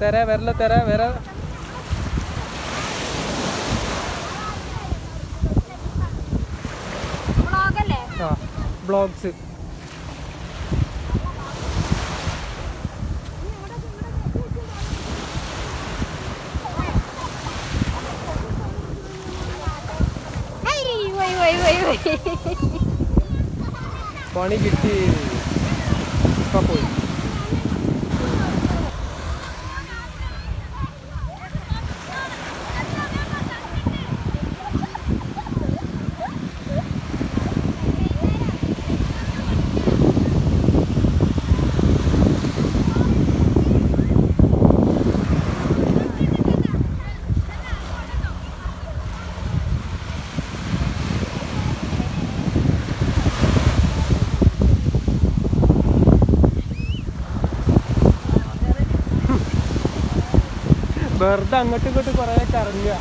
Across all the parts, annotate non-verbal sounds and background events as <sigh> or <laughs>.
തെര വരല തെര വര ആ ബ്ലോഗ്സ്. പണി കിട്ടി. ഇപ്പൊ പോയി. വെറുതെ അങ്ങോട്ടും ഇങ്ങോട്ടും കുറേ കറങ്ങുക.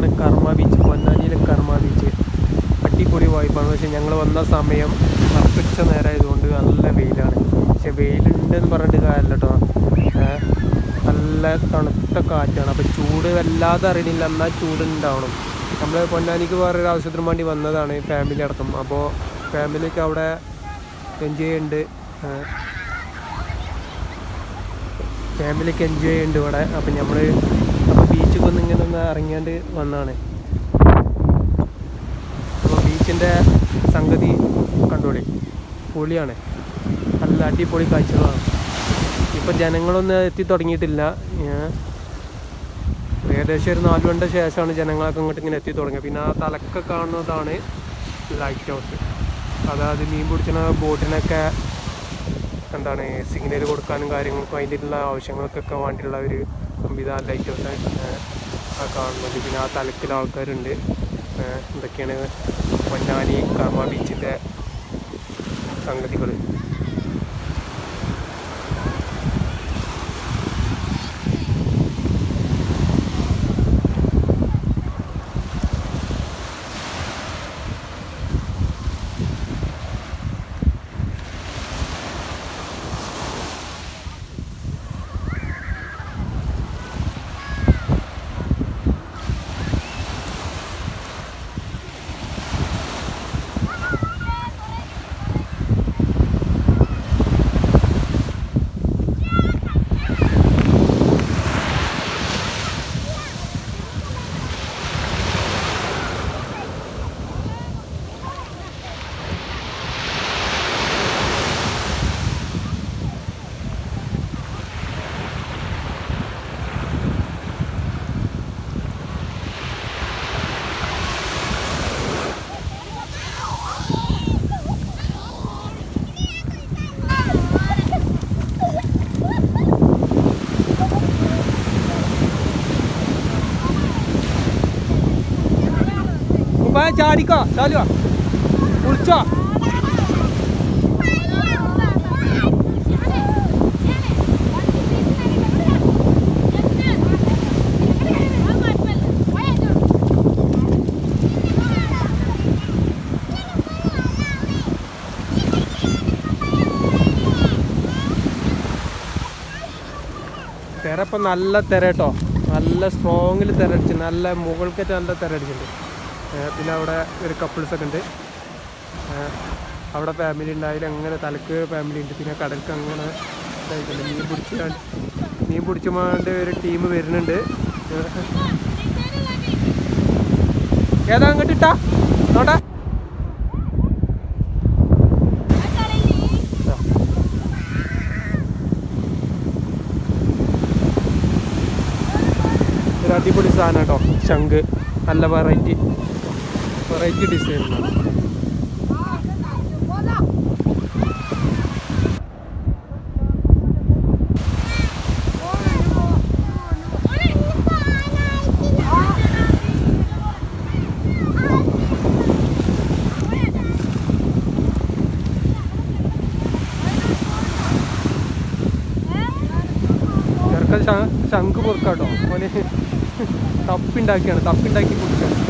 ഇതാണ് കർമ്മ ബീച്ച്. പൊന്നാനിയിലെ കർമ്മ ബീച്ച്. അടിപൊളി വായ്പാണ് പക്ഷെ ഞങ്ങൾ വന്ന സമയം നട്ടുച്ച നേരമായതുകൊണ്ട് നല്ല വെയിലാണ്. പക്ഷെ വെയിലുണ്ടെന്ന് പറഞ്ഞിട്ട് കാര്യമില്ല കേട്ടോ നല്ല തണുത്ത കാറ്റാണ്. അപ്പോൾ ചൂട് വല്ലാതെ അറിയണില്ല. എന്നാൽ ചൂടുണ്ടാവണം. നമ്മൾ പൊന്നാനിക്ക് വേറൊരു ആവശ്യത്തിനും വേണ്ടി വന്നതാണ് ഫാമിലി അടക്കം അപ്പോൾ ഫാമിലിക്ക് അവിടെ എൻജോയ് ചെയ്യുന്നുണ്ട് ഫാമിലിക്ക് എൻജോയ് ചെയ്യുന്നുണ്ട് ഇവിടെ. അപ്പം നമ്മൾ അപ്പോൾ ബീച്ചിൽ ഒന്ന് ഇറങ്ങിയാണ്ട് വന്നാണ് അപ്പോൾ ബീച്ചിന്റെ സംഗതി കണ്ടോളി. പൊളിയാണ്. നല്ല അടിപൊളി കാഴ്ചകളാണ്. ഇപ്പം ജനങ്ങളൊന്നും എത്തി തുടങ്ങിയിട്ടില്ല. ഏകദേശം ഒരു നാല് മണിന്റെ ശേഷമാണ് ജനങ്ങളൊക്കെ ഇങ്ങോട്ട് ഇങ്ങനെ എത്തി തുടങ്ങിയത്. പിന്നെ ആ തലക്കെ കാണുന്നതാണ് ലൈറ്റ് ഹൗസ് അതായത് മീൻ പിടിച്ചിന ബോട്ടിനൊക്കെ എന്താണ് സിഗ്നൽ കൊടുക്കാനും കാര്യങ്ങൾക്കും അതിന്റെ ആവശ്യങ്ങൾക്കൊക്കെ വേണ്ടിയുള്ള ഒരു സംവിധാനം ലൈറ്റ് ഹൗസ് ആ കാണുന്നത്. പിന്നെ ആ തലത്തിൽ ആൾക്കാരുണ്ട്. എന്തൊക്കെയാണ് പൊന്നാനി കർമ്മ ബീച്ചിന്റെ സംഗതികൾ ചാടിക്കോ. ചാലുവാ കുളിച്ചോ. തിര ഇപ്പം നല്ല തിര കേട്ടോ നല്ല സ്ട്രോങ്ങിൽ തിര അടിച്ച് നല്ല മുകൾക്കറ്റ് നല്ല തിരടിച്ചിട്ടുണ്ട് പിന്നെ അവിടെ ഒരു കപ്പിൾസ് ഒക്കെ ഉണ്ട്. അവിടെ ഫാമിലി ഉണ്ടായാലും അങ്ങനെ തലക്ക് ഫാമിലി ഉണ്ട് പിന്നെ കടൽക്ക് അങ്ങനെ മീൻ പിടിച്ച മീൻ പിടിച്ചുമാണ്ട് ഒരു ടീം വരുന്നുണ്ട്. ഏതാ അങ്ങോട്ട് ഇട്ടാ? നോട്ടെ. അടിപൊളി സാധനം കേട്ടോ ശംഖ്. നല്ല വെറൈറ്റി വെറൈറ്റി ഡിസൈനിലാണ് ശംഖ് പൊറുക്കാട്ടോ. അവന് <laughs> തപ്പുണ്ടാക്കിയാണ്. തപ്പുണ്ടാക്കി കുടിക്കാണ്.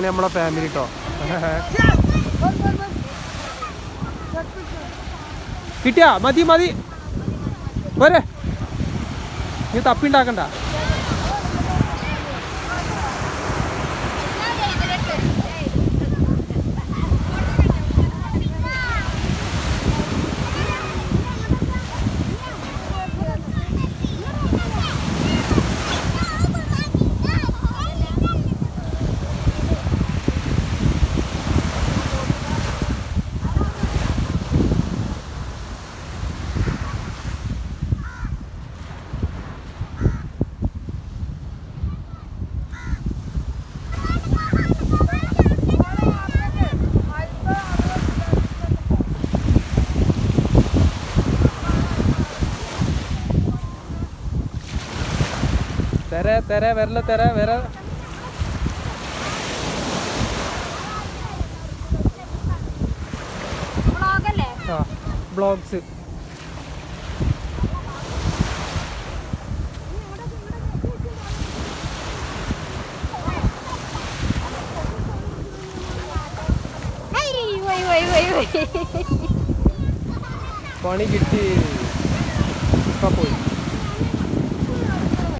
ഇതാണ് നമ്മളെ ഫാമിലി കേട്ടോ കിട്ടിയാ? മതി മതി. പോരെ. നീ തപ്പിണ്ടാക്കണ്ട. തെര തെര വരല തെര വര. ആ ബ്ലോഗ്സ്. പണി കിട്ടി. ഇപ്പൊ പോയി.